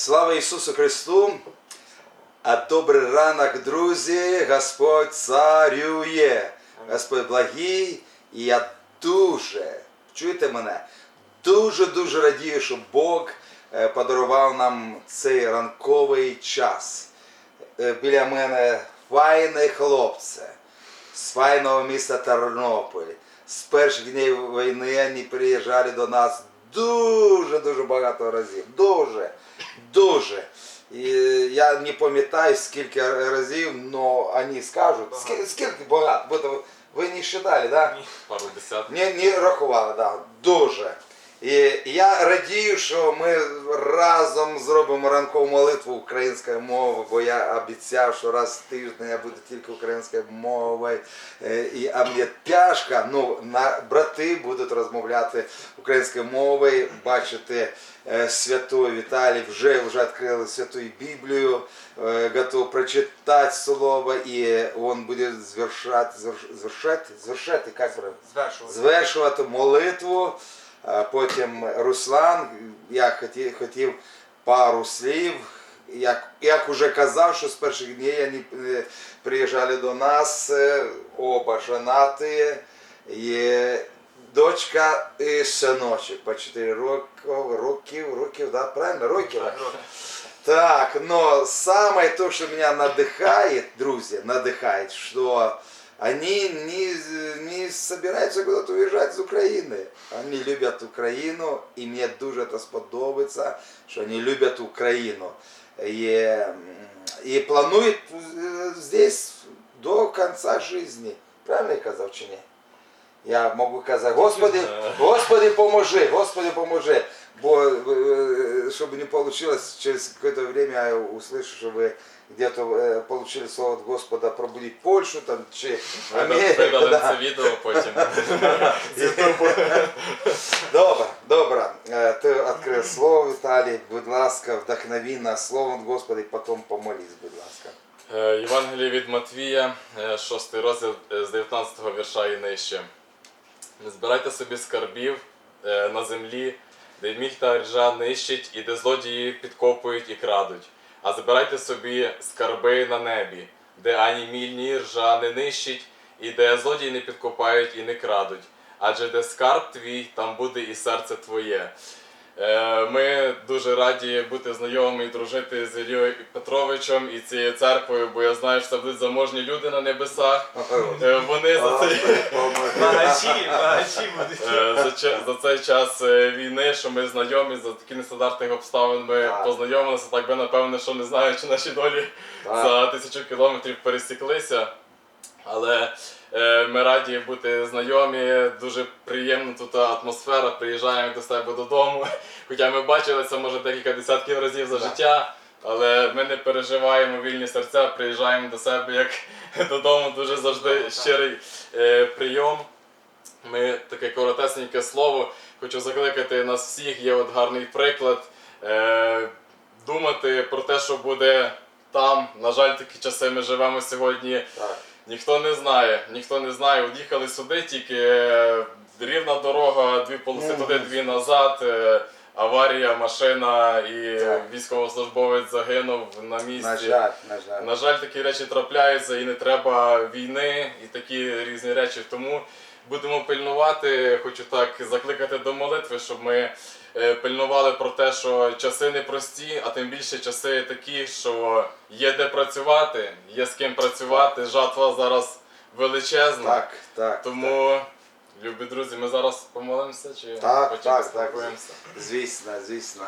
Слава Ісусу Христу! А добрий ранок, друзі! Господь царює! Господь благий, і я дуже, чуєте мене? Дуже-дуже радію, що Бог е, подарував нам цей ранковий час. Е, Біля мене файне хлопце з файного міста Тернопіль. З перших днів війни вони приїжджали до нас дуже-дуже багато разів. Дуже, дуже. І я не пам'ятаю скільки разів, але вони скажуть, скільки, скільки багато, бо ви не вважали, так? Да? Пару десятків. Не, не рахували, да, дуже. І я радію, що ми разом зробимо ранкову молитву українською мовою, бо я обіцяв, що раз в тиждень я буду тільки українською мовою. Е, І, а мені тяжко, ну, на, брати будуть розмовляти українською мовою, бачите, е, Віталій вже, вже відкрили святу Біблію, е, готов прочитати слово, і він буде звершати, звершати, звершати, як? Звершувати. звершувати молитву. Потім Руслан, я хотів, хотів пару слів. Як, як уже казав, що з перших днів вони приїжджали до нас, е, оба жонаті, є дочка і синочок по 4 років, років, років, да, правильно, років. Так, но самое то, что меня надыхает, друзья, надыхает, что они не, не собираются куда-то уезжать из Украины. Они любят Украину, и мне дуже это сподобается, что они любят Украину. И, и плануют э, здесь до конца жизни. Правильно я казав чи ні? Я можу казати, Господи, Господи, поможи, Господи, поможи. Бо э, чтобы не получилось, через какое-то время я услышу, что вы где-то э, получили слово от Господа пробудить Польшу, там, чи Америку. Видали да. це відео потім. Добре, добре. Е, Ти відкрив слово, Віталій, будь ласка, вдохнови нас словом Господа і потім помолись, будь ласка. Е, Євангеліє від Матвія, 6 розділ е, з 19 вірша і нижче. Не збирайте собі скарбів е, на землі, де міль та ржа нищить, і де злодії підкопують і крадуть. А збирайте собі скарби на небі, де ані міль, ні ржа не нищить, і де злодії не підкопають і не крадуть. Адже де скарб твій, там буде і серце твоє. Е, Ми дуже раді бути знайомими і дружити з Ілією Петровичем і цією церквою, бо я знаю, що це будуть заможні люди на небесах. Е, Вони за цей, Господи, поможи. Багачі, багачі будуть. е, за, цей час війни, що ми знайомі, за такі нестандартних обставин ми познайомилися, так би напевно, що не знаю, чи наші долі за тисячу кілометрів пересіклися. Але ми раді бути знайомі, дуже приємна тут атмосфера. Приїжджаємо до себе додому. Хоча ми бачилися може декілька десятків разів за життя, але ми не переживаємо вільні серця, приїжджаємо до себе як додому. Дуже завжди щирий е, прийом. Ми таке коротесеньке слово. Хочу закликати нас всіх. Є от гарний приклад. Е, думати про те, що буде там. На жаль, такі часи ми живемо сьогодні. Так. Ніхто не знає, ніхто не знає. От сюди, тільки е, рівна дорога, дві полоси туди, дві назад. е, Аварія, машина і Так. військовослужбовець загинув на місці. На жаль, на жаль. На жаль, такі речі трапляються і не треба війни і такі різні речі. Тому будемо пильнувати. Хочу так закликати до молитви, щоб ми е, пильнували про те, що часи непрості, а тим більше часи такі, що є де працювати, є з ким працювати. Жатва зараз величезна. Так, так. Тому, любі друзі, ми зараз помолимося чи Так, потім так, так. так. Звісно, звісно.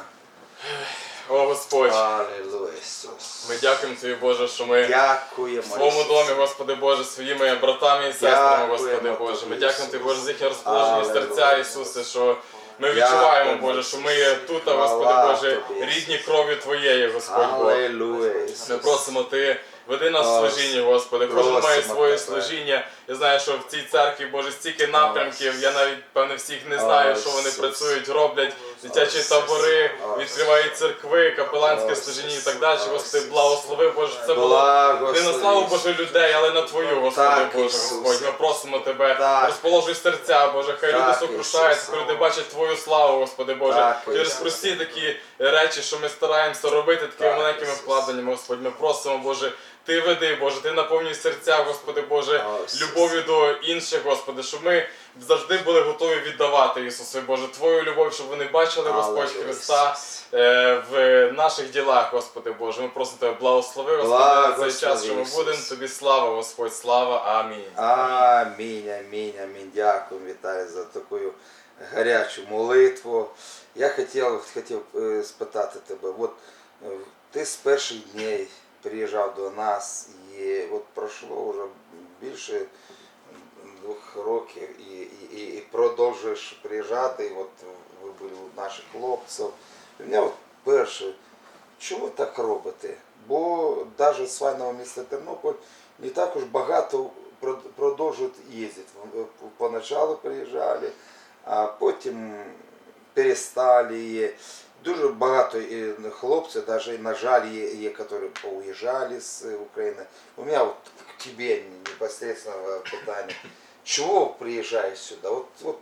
О Господь, Алілуя, Ісус. ми дякуємо Тобі, Боже, що ми. Дякуємо. В своєму Ісус. домі, Господи Боже, своїми братами і сестрами, Дякуємо Господи Боже. Ми дякуємо Тобі, Боже, за їхнє розположення Алілуя, серця, Ісусе, що ми Дякуємо, відчуваємо, Боже, що ми є тут, а, Господи Хвала Боже, Тобі, рідні крові Твоєї, Господь. Алілуя, Ісус. Ми просимо Ти, веди нас в служіння, Господи. Кожен має своє служіння. Я знаю, що в цій церкві, Боже, стільки напрямків. Я навіть певне всіх не знаю, що вони працюють, роблять. Дитячі табори, відкривають церкви, капеланське служіння і так далі. Господи, благослови, Боже, це було не на славу Боже людей, але на Твою, Господи Боже, Господь. Ми просимо Тебе, розположуй серця, Боже, хай люди сокрушаються, коли бачать Твою славу, Господи Боже. Через прості такі речі, що ми стараємося робити такими маленькими вкладеннями, Господь. Ми просимо, Боже, Ти веди, Боже, Ти наповнюй серця, Господи Боже, любов'ю до інших, Господи, щоб ми завжди були готові віддавати, Ісусе Боже, Твою любов, щоб вони бачили, Господь Христа е, в наших ділах, Господи Боже. Ми просимо Тебе, благослови, Господи, на цей час, що ми будемо. Тобі слава, Господь, слава, амінь. Амінь, амінь, амінь. Дякую, Віталій, за таку гарячу молитву. Я хотів, хотів е, спитати тебе, от е, ти з перших днів приїжджав до нас і от пройшло вже більше двох років і, і, і, продовжуєш приїжджати. І от ви були у наших хлопців. І мене от перше, чого так робите? Бо навіть з файного міста Тернопіль не так уж багато продовжують їздити. В- Поначалу приїжджали, а потім перестали. І Дуже багато хлопців, навіть, на жаль, є, які поуїжджали з України. У мене от к тебе непосредственно питання. Чого приїжджаєш сюди? От, от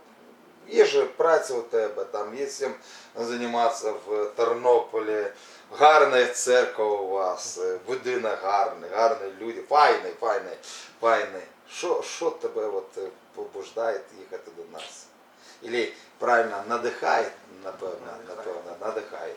є же праця у тебе, там є чим займатися в Тернополі. Гарна церква у вас, будинок гарний, гарні люди, файний, файний, файний. Що, тебе от побуждає їхати до нас? Ілі правильно надихає, напевно, напевно, надихає.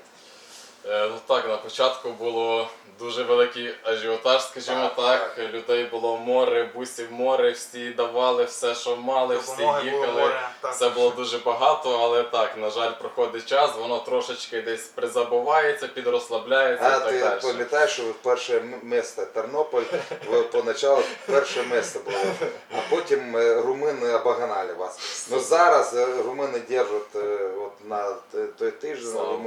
Е, Ну так, на початку було дуже великий ажіотаж, скажімо Так, так. Людей було море, бусів море, всі давали все, що мали, всі Допомоги було їхали. море, так. Все було дуже багато, але так, на жаль, проходить час, воно трошечки десь призабувається, підрозслабляється А і так ти далі. пам'ятаєш, що перше місто Тернополь, ви поначалу перше місце було, а потім е, румуни обогнали вас. Ну зараз е, румуни держать от на той тиждень, Слава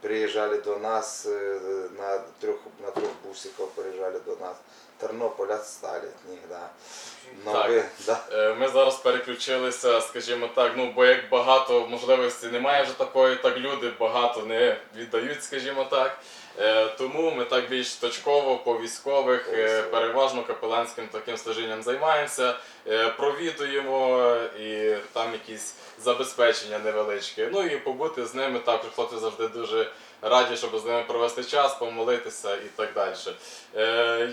приїжджали до нас е, на трьох на трьох бусиках приїжджали до нас. Тернополь відстали від них, да. Ну, Так. ви, да. Е, Ми зараз переключилися, скажімо так, ну бо як багато можливостей немає вже такої, так люди багато не віддають, скажімо так. Е, Тому ми так більш точково по військових, е, переважно капеланським таким служінням займаємося, е, провідуємо і там якісь забезпечення невеличкі. Ну і побути з ними також хлопці завжди дуже раді, щоб з ними провести час, помолитися і так далі.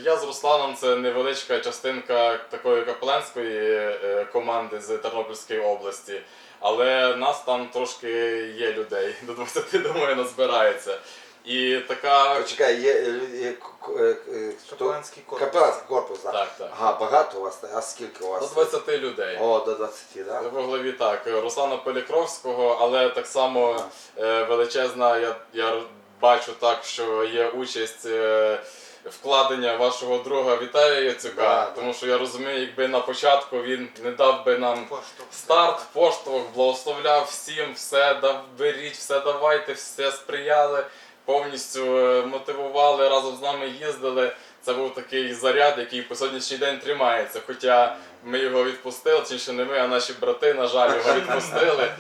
Я з Русланом це невеличка частинка такої капеланської команди з Тернопільської області. Але нас там трошки є людей, до 20, думаю, назбирається. І така. Почекай, є, е, е, е? Капеланський корпус. Капеланський корпус, так. Так, так. Ага, багато у вас, а скільки у До вас? 20 людей. О, до 20, так? Во главі так, Руслана Полікровського, але так само е, величезна, я, я бачу так, що є участь вкладення вашого друга Віталія Яцюка, Да, да. тому що я розумію, якби на початку він не дав би нам Поштовх. старт, поштовх, благословляв всім, все дав, беріть, все давайте, все сприяли, повністю е, мотивували, разом з нами їздили. Це був такий заряд, який по сьогоднішній день тримається. Хоча ми його відпустили, чи ще не ми, а наші брати, на жаль, його відпустили.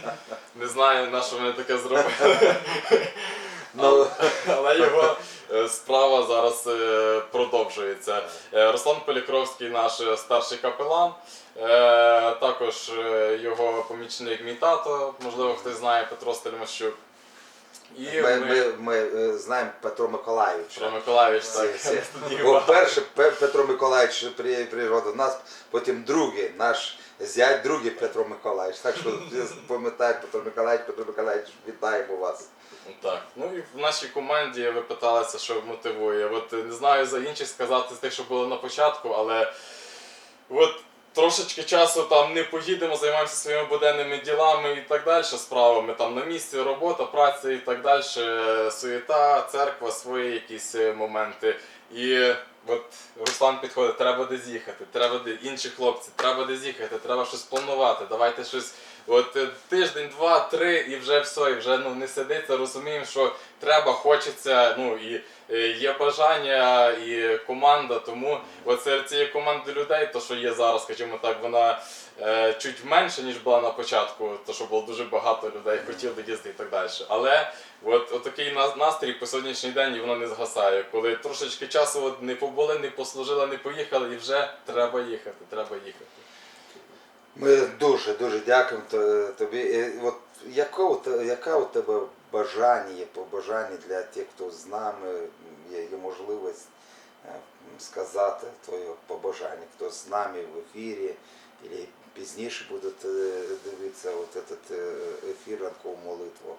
Не знаю, на що вони таке зробили. Ну, Але його е, справа зараз е, продовжується. Руслан Полікровський, наш старший капелан. Також його помічник мій тато, можливо, хтось знає Петро Стельмащук. І ми, ми, ми, ми е, знаємо Петро Миколаївича. Петро Миколаївич, так. Всі- всі. Бо перше Петро Миколаївич при- приїжджав до нас, потім другий, наш зять, другий Петро Миколаївич. Так що пам'ятаю Петро Миколаївич, Петро Миколаївич, вітаємо вас. Так. Ну і в нашій команді ви питалися, що мотивує. От не знаю за інших сказати з тих, що було на початку, але от трошечки часу там не поїдемо, займаємося своїми буденними ділами і так далі, справами там на місці, робота, праця і так далі, суєта, церква, свої якісь е, моменти. І от Руслан підходить, треба десь їхати, треба де інші хлопці, треба десь їхати, треба щось планувати, давайте щось. От е, тиждень, два, три, і вже все, і вже ну не сидиться, розуміємо, що треба, хочеться, ну і є бажання, і команда. Тому от серед цієї команди людей, то що є зараз, скажімо так, вона е, чуть менше, ніж була на початку, то що було дуже багато людей, хотіли їздити і так далі. Але от, от такий настрій по сьогоднішній день і воно не згасає. Коли трошечки часу от, не побули, не послужили, не поїхали, і вже треба їхати, треба їхати. Ми дуже дуже дякуємо тобі. От яка у тебе бажання, побажання для тих, хто з нами, є, можливість е, сказати твоє побажання, хто з нами в ефірі, і пізніше будуть е, дивитися от этот е, ефір ранкову молитву.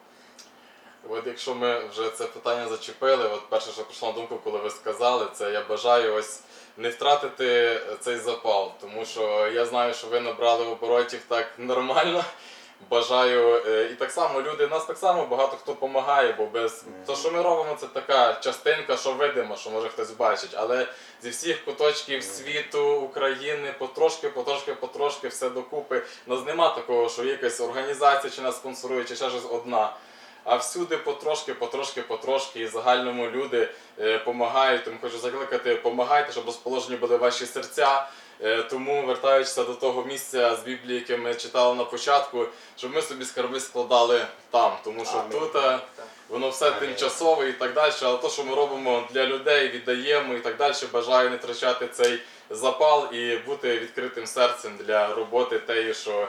От якщо ми вже це питання зачепили, от перше, що прийшло на думку, коли ви сказали, це я бажаю ось не втратити цей запал, тому що я знаю, що ви набрали оборотів так нормально. Бажаю, е, і так само люди, нас так само багато хто допомагає, бо без то, що ми робимо, це така частинка, що видимо, що може хтось бачить. Але зі всіх куточків світу, України, потрошки, потрошки, потрошки, все докупи. Нас нема такого, що якась організація, чи нас спонсорує, чи ще щось одна. А всюди потрошки, потрошки, потрошки, і загальному люди допомагають. Тому хочу закликати, помагайте, щоб розположені були ваші серця. Е, Тому, вертаючись до того місця з Біблії, яке ми читали на початку, щоб ми собі скарби складали там, тому що Амінь. тут е, воно все Амінь. тимчасове і так далі. Але те, що ми робимо для людей, віддаємо і так далі, бажаю не втрачати цей запал і бути відкритим серцем для роботи теї, що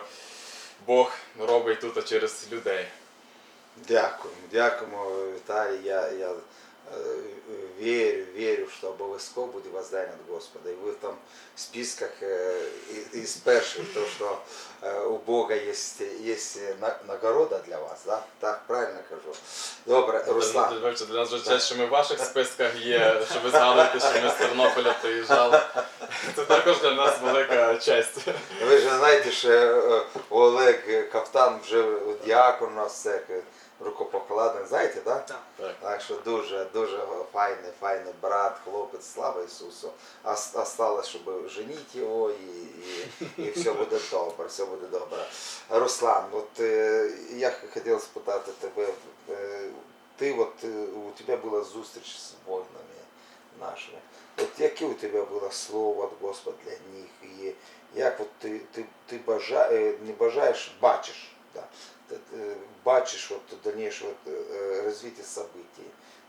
Бог робить тут через людей. Дякуємо, дякуємо, Віталій. Я, я е, вірю, вірю, що обов'язково буде воздання від Господа. І ви там в списках із перших, то що е, у Бога є, є нагорода для вас, да? так правильно кажу. Добре, Руслан. Вибачте, для нас вже що ми в ваших списках є, що ви згадуєте, що ми з Тернополя приїжджали. Це також для нас велика честь. Ви ж знаєте, що е, Олег Кафтан вже діакон у нас це рукопокладник, знаєте, так? Так. Так. Так що дуже, дуже файний, файний брат, хлопець, слава Ісусу. А щоб женити його і, і, і все буде добре, все буде добре. Руслан, от е, я хотів спитати тебе, е, ти от е, у тебе була зустріч з воїнами нашими. От яке у тебе було слово від Господа для них? І як от ти, ти, ти бажа, не бажаєш, бачиш, да, ти, е, бачиш от дальніше от, е, розвиття событий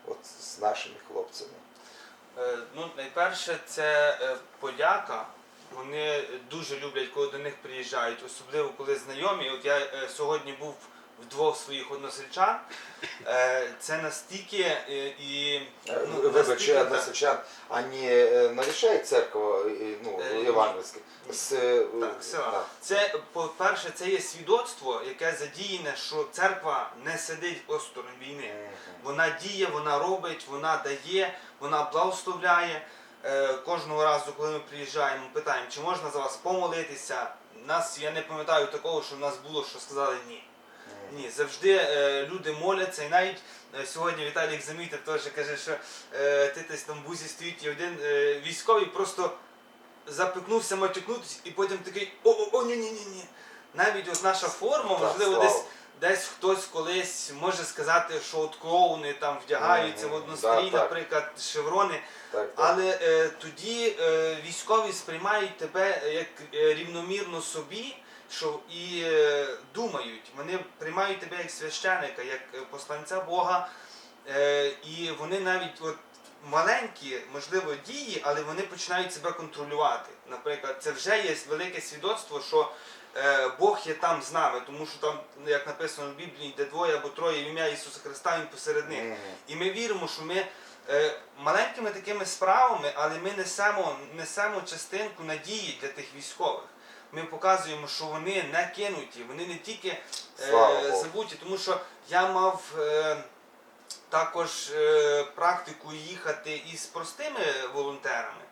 от, з нашими хлопцями? Е, Ну, найперше, це е, подяка. Вони дуже люблять, коли до них приїжджають, особливо коли знайомі. От я е, сьогодні був в двох своїх односельчан. Е, Це настільки е, і Е, ну, Вибач, настільки та- односельчан, они э, навещают церковь э, ну, Э, ні. евангельскую? С, э, Так, села. да. Це, по-перше, це є свідоцтво, яке задіяне, що церква не сидить осторонь війни. Мгм. Вона діє, вона робить, вона дає, вона благословляє. Е, Кожного разу, коли ми приїжджаємо, питаємо, чи можна за вас помолитися. Нас, я не пам'ятаю такого, що в нас було, що сказали ні. Ні, завжди е, люди моляться, і навіть е, сьогодні Віталік замітив теж каже, що е, ти десь там в бузі стоїть і один е, військовий просто запикнувся матюкнутися, і потім такий о о о ні ні ні ні Навіть от наша форма, можливо, десь десь хтось колись може сказати, що от клоуни там вдягаються Мгм, в однострій, да, наприклад, шеврони. Так, так. Але е, тоді е, військові сприймають тебе як е, рівномірно собі, що і е, думають, вони приймають тебе як священика, як е, посланця Бога, е, і вони навіть от маленькі, можливо, дії, але вони починають себе контролювати. Наприклад, це вже є велике свідоцтво, що Бог є там з нами, тому що там, як написано в Біблії, де двоє або троє в ім'я Ісуса Христа, Він посеред них. І ми віримо, що ми маленькими такими справами, але ми несемо, несемо частинку надії для тих військових. Ми показуємо, що вони не кинуті, вони не тільки е, забуті, тому що я мав е, також е, практику їхати із простими волонтерами.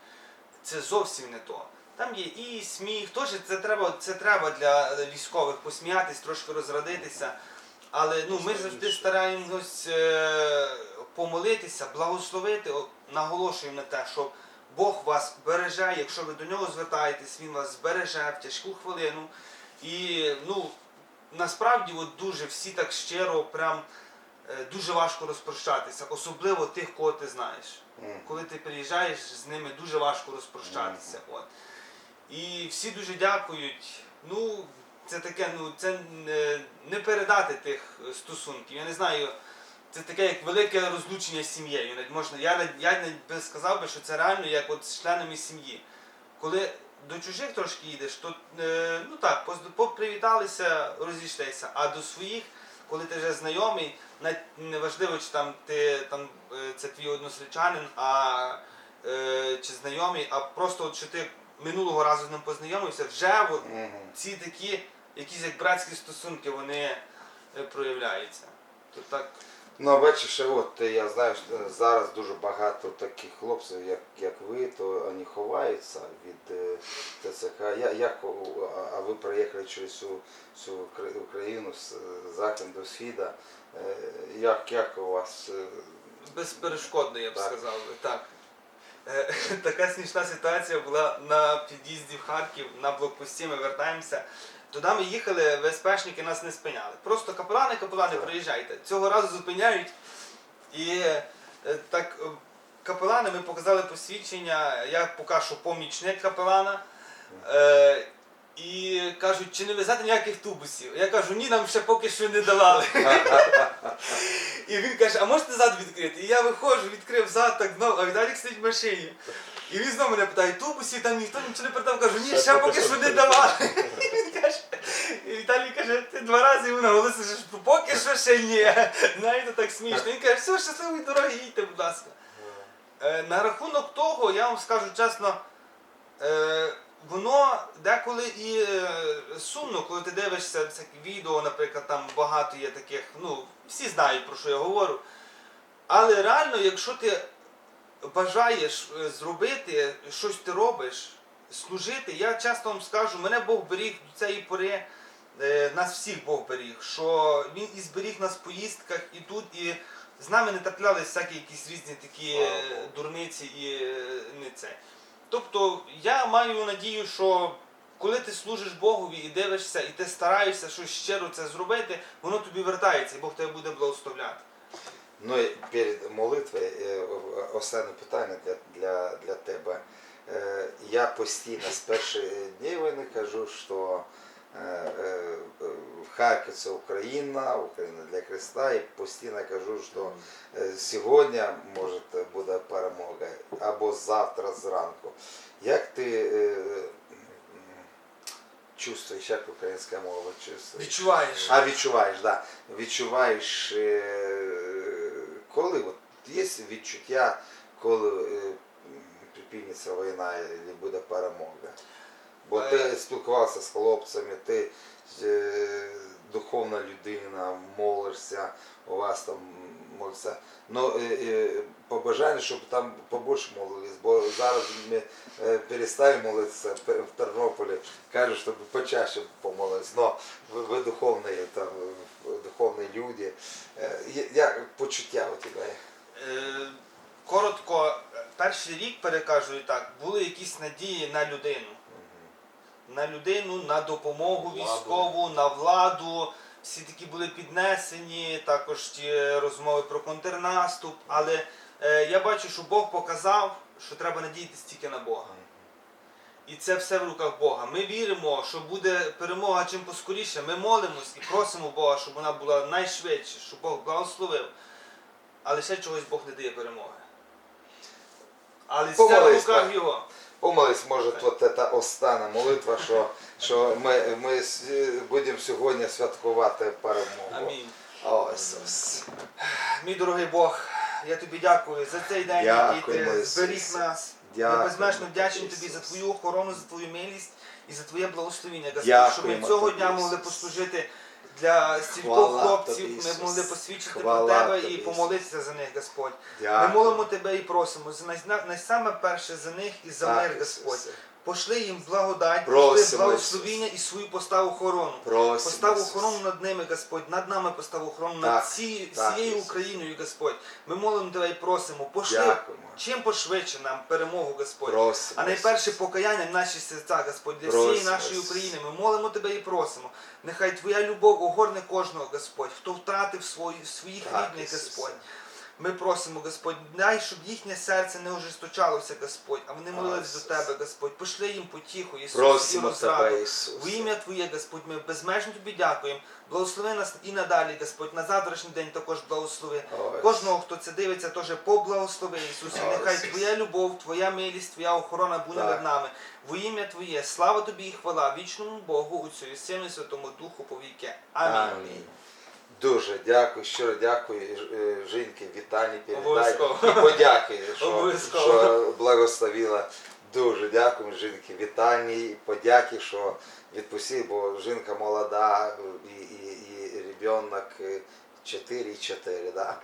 Це зовсім не то. Там є і сміх, теж це треба, це треба для військових посміятись, трошки розрадитися. Але ну, ми завжди стараємось е, помолитися, благословити, наголошуємо на те, що Бог вас береже, якщо ви до нього звертаєтесь, Він вас збереже в тяжку хвилину. І ну, насправді от дуже всі так щиро, прям е, дуже важко розпрощатися, особливо тих, кого ти знаєш. Коли ти приїжджаєш, з ними дуже важко розпрощатися. От. І всі дуже дякують. Ну, це таке, ну це не, не передати тих е, стосунків. Я не знаю, це таке як велике розлучення з сім'єю. Можна, я, я би сказав би, що це реально як от з членами сім'ї. Коли до чужих трошки їдеш, то е, ну так, попривіталися, розійшлися, а до своїх, коли ти вже знайомий, навіть неважливо, чи там ти там е, це твій односельчанин, а е, чи знайомий, а просто от, що ти минулого разу з ним познайомився, вже от, ці такі, якісь як братські стосунки, вони е, проявляються. То так. Ну, бачиш, от я знаю, що зараз дуже багато таких хлопців, як, як ви, то вони ховаються від е, ТЦК. Я, як, а- ви приїхали через всю, всю Україну з заходу до східу. Е, Як, як у вас? е, Безперешкодно, я б Так. сказав. Так. Така смішна ситуація була на під'їзді в Харків, на блокпості, ми вертаємося. Туди ми їхали, ВСПшники нас не спиняли. Просто капелани, капелани, приїжджайте. Цього разу зупиняють. І е, так е, капелани ми показали посвідчення, я поки що помічник капелана. Е, і кажуть, чи не везете ніяких тубусів? Я кажу, ні, нам ще поки що не давали. І він каже, а можете зад відкрити? І я виходжу, відкрив зад, так знов, а Віталік сидить в машині. І він знову мене питає, тубусів там ніхто нічого не передав. Кажу, ні, ще поки що не давали. Віталій каже, ти два рази йому наголосиш, поки що ще ні. Знаєте, так смішно. Він каже, все, щасливої дороги, їдьте, будь ласка. Е, На рахунок того, я вам скажу чесно, е, воно деколи і е, сумно, коли ти дивишся всякі відео, наприклад, там багато є таких, ну, всі знають про що я говорю. Але реально, якщо ти бажаєш зробити, щось ти робиш, служити, я часто вам скажу, мене Бог беріг до цієї пори, нас всіх Бог беріг, що Він і зберіг нас в поїздках і тут, і з нами не траплялись всякі якісь різні такі е, дурниці і е, не це. Тобто я маю надію, що коли ти служиш Богові і дивишся, і ти стараєшся щось щиро це зробити, воно тобі вертається, і Бог тебе буде благословляти. Ну і перед молитвою е, останнє питання для, для, для тебе. Е, Я постійно з перших днів війни кажу, що е, е, Харків це Україна, Україна для Христа, і постійно кажу, що е, сьогодні може буде перемога або завтра зранку. Як ти е, чувствуєш, як українська мова чувствуєш? Відчуваєш? А відчуваєш, да. Відчуваєш, е, коли от є відчуття, коли е, припиниться війна і буде перемога. Бо ти спілкувався з хлопцями, ти е, духовна людина, молишся, у вас там молиться. Ну, е, е, побажання, щоб там побільше молились, бо зараз ми е, перестали молитися в Тернополі, кажуть, щоб почаще помолились. Но ви, ви духовні, там, духовні люди. Е, Як почуття у тебе? Е, коротко, перший рік перекажу і так, були якісь надії на людину. На людину, на допомогу Владу. військову, на владу. Всі такі були піднесені, також ті розмови про контрнаступ. Але е, я бачу, що Бог показав, що треба надіятися тільки на Бога. І це все в руках Бога. Ми віримо, що буде перемога чим поскоріше. Ми молимось і просимо Бога, щоб вона була найшвидше, щоб Бог благословив. Але ще чогось Бог не дає перемоги. Але це в руках. Його. Помолись, може, от ця остання молитва, що, що ми, ми будемо сьогодні святкувати перемогу. Амінь. О, Ісус. Мій дорогий Бог, я тобі дякую за цей день, який ти зберіг нас. Дякуємо Ми безмежно вдячні тобі за твою охорону, за твою милість і за твоє благословіння. Господь, щоб ми цього дня могли послужити для стількох хлопців, тобі, ми могли посвідчити про тебе тобі, і помолитися за них, Господь. Ми молимо тебе і просимо найсаме перше за них і за мир, Господь. Пошли їм благодать, пошли благословіння і свою постав охорону. Просимо, Постав охорону над ними, Господь, над нами постав охорону, над всі, так, всією Ісус. Україною, Господь. Ми молимо тебе і просимо, пошли Дякуємо. чим пошвидше нам перемогу, Господь. Просимо, А найперше покаяння в наші серця, Господь, для Просимо, всієї нашої України. Ми молимо тебе і просимо. Нехай Твоя любов огорне кожного, Господь, хто втратив свої, своїх Так, рідних. Господь. Ми просимо, Господь, дай, щоб їхнє серце не ожесточалося, Господь, а вони молились до Тебе, Господь. Пошли їм потіху, Ісус, і Просимо розраду. тебе, Ісус. В ім'я Твоє, Господь, ми безмежно Тобі дякуємо. Благослови нас і надалі, Господь, на завтрашній день також благослови. Ой. Кожного, хто це дивиться, теж поблагослови, Ісусе. Ой, Нехай Ісус. Твоя любов, Твоя милість, Твоя охорона буде над нами. Во ім'я Твоє, слава Тобі і хвала вічному Богу, Отцю і Сину і Святому Духу повіки. Амінь. Амінь. Дуже дякую, щиро дякую е, жінки Віталій передай і подяки, що, що благословила. Дуже дякую жінки Вітальній, подяки, що відпустили, бо жінка молода і, і, і ребенок 4,4. Да?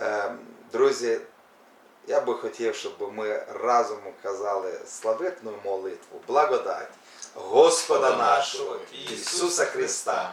Ем, Друзі, я би хотів, щоб ми разом казали славетну молитву, благодать Господа нашого Ісуса Христа